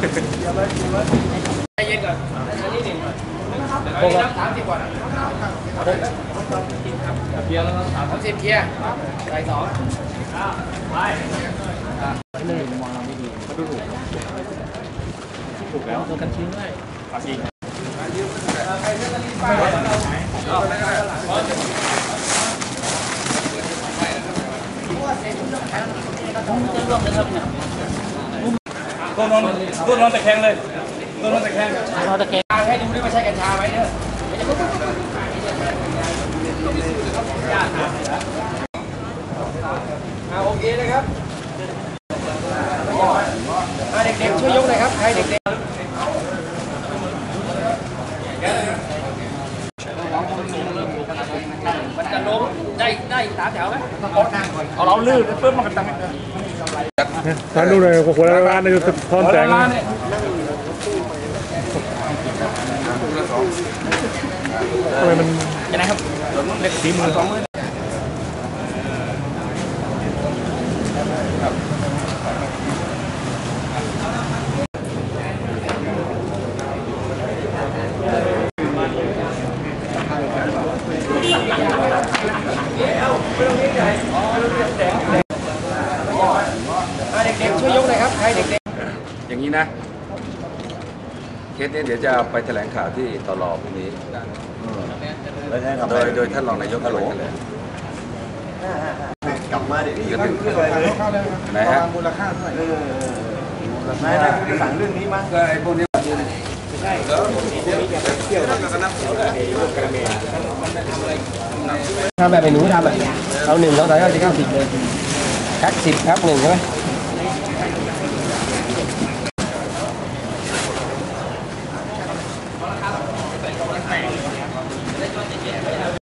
ใจเย็นก่อนอันนี้หนึ่งอันนี้นับสามสิบก่อนเกียร์แล้วสามสิบเกียร์ใส่สองไปถูกแล้วกันชิ้นด้วยปากี ตัวนอนตัวนอนตะแคงเลยตัวนอนตะแคงเราตะเกียงให้ดูด้วยว่าใช่กัญชาไหมเนี่ยอ่าโอเคนะครับอ่าเด็กๆช่วยยกหน่อยครับใครเด็กๆมันจะล้มได้ได้สามแถวไหมเอาเราลื่นเพิ่มมันกันตัง ค์ทานดูหน่อยหัวร้านในจะท้อนแสงร้านเนี่ยทำไมมันยังไงครับเล็กสีมือาเด็กๆช่วยยกหน่อยครับใครเด็ก อย่าง นี้นะ เคสนี้เดี๋ยวจะไปแถลงข่าวที่ตลอพรุ่งนี้โดยโดยท่านรองนายกจะไปแถลงกลับมาเดี๋ยวนี้จะขึ้ถึนงขึ้นเลยไหนฮะมูลค่าเท่าไหร่นายนายสั่งเรื่องนี้มั้งก็ไอ้พวกนี้ทำแบบไอ้หนูทำแบบเอาหนึ่งสองสามสี่ห้าสิบเลยแพ็คสิบแพ็คหนึ่งใช่ไหม